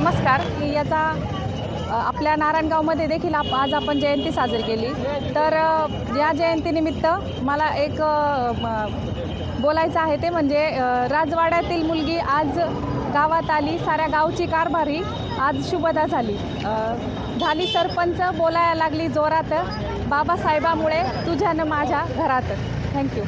नमस्कार मी याचा आपल्या नारायणगावमध्ये देखील आप आज आपण जयंती साजरी केली. तर या जयंतीनिमित्त मला एक बोलायचं आहे ते म्हणजे राजवाड्यातील मुलगी आज गावात आली साऱ्या गावची कारभारी आज शुभदा झाली. झाली सरपंच बोलायला लागली जोरात. बाबासाहेबामुळे तुझ्यानं माझ्या घरात. थँक्यू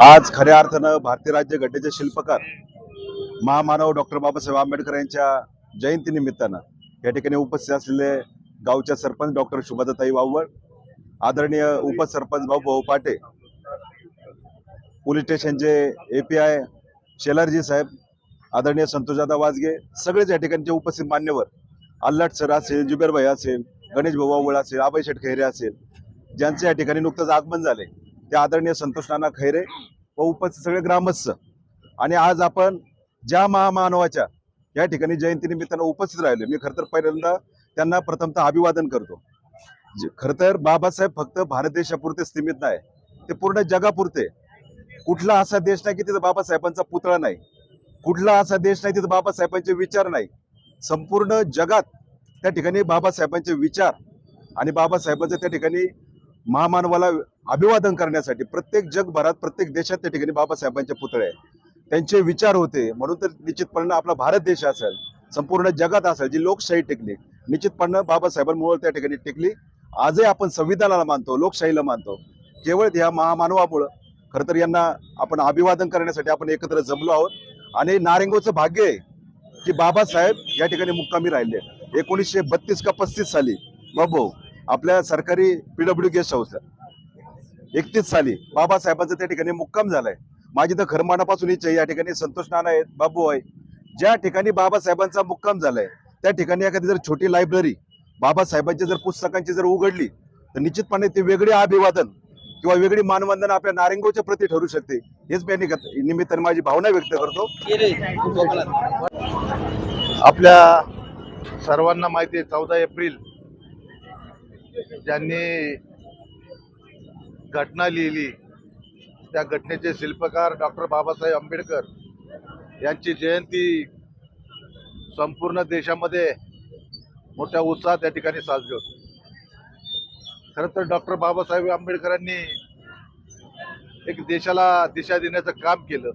आज खऱ्या अर्थानं भारतीय राज्य घटनेचे शिल्पकार महामानव डॉक्टर बाबासाहेब आंबेडकर यांच्या जयंती निमित्तानं या ठिकाणी उपस्थित असलेले गावच्या सरपंच डॉक्टर शुभदाताई वावळ आदरणीय उपसरपंच भाऊ भाऊ पाटे पोलीस स्टेशनचे ए पी आय शेलारजी साहेब आदरणीय संतोषदादा वाजगे सगळेच या ठिकाणचे उपस्थित मान्यवर अल्लाट सर असेल जुबेर भाई असेल गणेश भाऊ वावळ असेल अभय शेटखेरे असेल ज्यांचे या ठिकाणी नुकतंच आगमन झाले ते आदरणीय संतोष नाना खैरे व उपस्थित सगळे ग्रामस्थ. आणि आज आपण ज्या महामानवाच्या या ठिकाणी जयंतीनिमित्तानं उपस्थित राहिले मी खरं तर पहिल्यांदा त्यांना प्रथमतः अभिवादन करतो. जे- खरं तर बाबासाहेब फक्त भारत देशापुरते सीमित नाही ते पूर्ण जगापुरते. कुठला असा देश नाही की तिथं बाबासाहेबांचा पुतळा नाही. कुठला असा देश नाही तिथं बाबासाहेबांचे विचार नाही. संपूर्ण जगात त्या ठिकाणी बाबासाहेबांचे विचार आणि बाबासाहेबांचं त्या ठिकाणी महामानवाला अभिवादन करण्यासाठी प्रत्येक जगभरात प्रत्येक देशात त्या ठिकाणी बाबासाहेबांचे पुतळे आहे. त्यांचे विचार होते. म्हणून तर निश्चितपणे आपला भारत देश असेल संपूर्ण जगात असेल जी लोकशाही टिकली निश्चितपणे बाबासाहेबांमुळे त्या ठिकाणी टिकली. आजही आपण संविधानाला मानतो लोकशाहीला मानतो. केवळ ह्या महामानवामुळं खरं तर यांना आपण अभिवादन करण्यासाठी आपण एकत्र जमलो आहोत. आणि नारेंगोचं भाग्य आहे की बाबासाहेब या ठिकाणी मुक्कामी राहिले. एकोणीसशे बत्तीस का पस्तीस साली. बाबू आपल्या सरकारी पीडब्ल्यू गेस्ट हाऊस एकतीस साली बाबासाहेबांचा त्या ठिकाणी मुक्काम झालाय. माझी तर खरमानापासून इच्छा आहे. या ठिकाणी संतोष नाना आहेत बाबू आहे ज्या ठिकाणी बाबासाहेबांचा मुक्काम झालाय त्या ठिकाणी एखादी जर छोटी लायब्ररी बाबासाहेबांची जर पुस्तकांची जर उघडली तर निश्चितपणे ते वेगळे अभिवादन किंवा वेगळी मानवंदना आपल्या नारेंगोच्या प्रती ठरू शकते हेच मी निमित्त- निमित्ताने माझी भावना व्यक्त करतो. आपल्या सर्वांना माहिती आहे चौदा एप्रिल ज्यांनी घटना लिहिली त्या घटनेचे शिल्पकार डॉक्टर बाबासाहेब आंबेडकर यांची जयंती संपूर्ण देशामध्ये मोठ्या उत्साहात त्या ठिकाणी साजरी होती. खरं तर डॉक्टर बाबासाहेब आंबेडकरांनी एक देशाला दिशा देण्याचं काम केलं.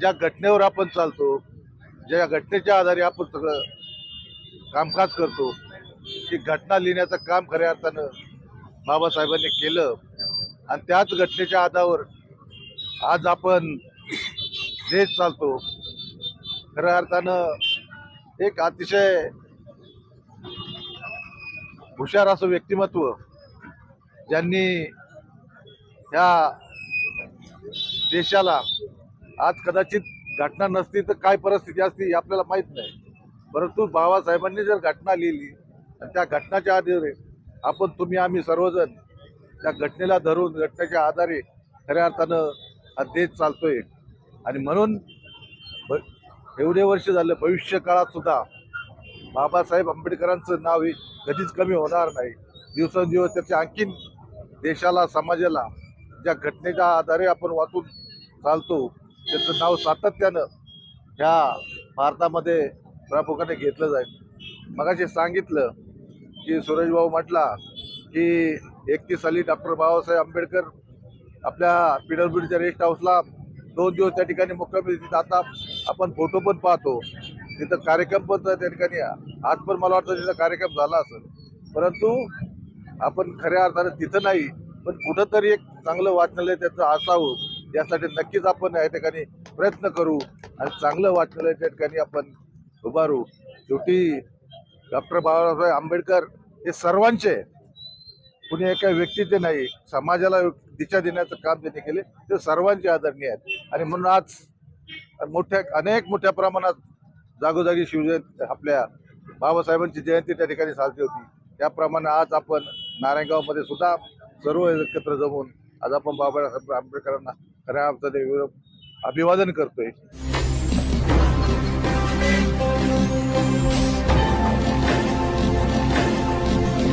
ज्या घटनेवर आपण चालतो ज्या घटनेच्या आधारे आपण सगळं कामकाज करतो ही घटना लिहिण्याचं काम खऱ्या अर्थानं बाबासाहेबांनी केलं. आणि त्याच घटनेच्या आधावर आज आपण देश चालतो. खऱ्या अर्थानं एक अतिशय हुशार असं व्यक्तिमत्व ज्यांनी ह्या देशाला आज कदाचित घटना नसती तर काय परिस्थिती असती आपल्याला माहीत नाही. परंतु बाबासाहेबांनी जर घटना लिहिली आणि त्या घटनाच्या आधारे आपण तुम्ही आम्ही सर्वजण त्या घटनेला धरून घटनेच्या आधारे खऱ्या अर्थानं हा देश चालतोय. आणि म्हणून ब- एवढे वर्ष झालं भविष्य काळात सुद्धा बाबासाहेब आंबेडकरांचं नाव हे कधीच कमी होणार नाही. दिवसेंदिवस त्याचे आणखीन देशाला समाजाला ज्या घटनेच्या आधारे आपण वाचून चालतो त्याचं नाव सातत्यानं ह्या भारतामध्ये प्रामुख्याने घेतलं जाईल. मगाशी सांगितलं की सुरेशभाऊ म्हटला की एकतीस साली डॉक्टर बाबासाहेब आंबेडकर आपल्या पी रेस्ट हाऊसला दोन दिवस त्या ठिकाणी मुक्कामी तिथं आता आपण फोटो पण पाहतो. तिथं कार्यक्रम पण त्या ठिकाणी आज पण मला वाटतं तिथं कार्यक्रम झाला असेल. परंतु आपण खऱ्या अर्थानं तिथं नाही पण कुठंतरी एक चांगलं वाचनालय त्याचं असावं यासाठी नक्कीच आपण या ठिकाणी प्रयत्न करू आणि चांगलं वाचनालय त्या ठिकाणी आपण उभारू. शेवटी डॉक्टर बाबासाहेब आंबेडकर हे सर्वांचे कुणी एका व्यक्तीचे नाही समाजाला दिशा देण्याचं काम त्यांनी केले ते सर्वांचे आदरणीय आहेत. आणि म्हणून आज मोठ्या अनेक मोठ्या प्रमाणात जागोजागी शिवजयंती आपल्या बाबासाहेबांची जयंती त्या ठिकाणी साजरी होती. त्याप्रमाणे आज आपण नारायणगावमध्ये सुद्धा सर्व एकत्र जमून आज आपण बाबासाहेब आंबेडकरांना खऱ्या अर्थाने अभिवादन करतोय.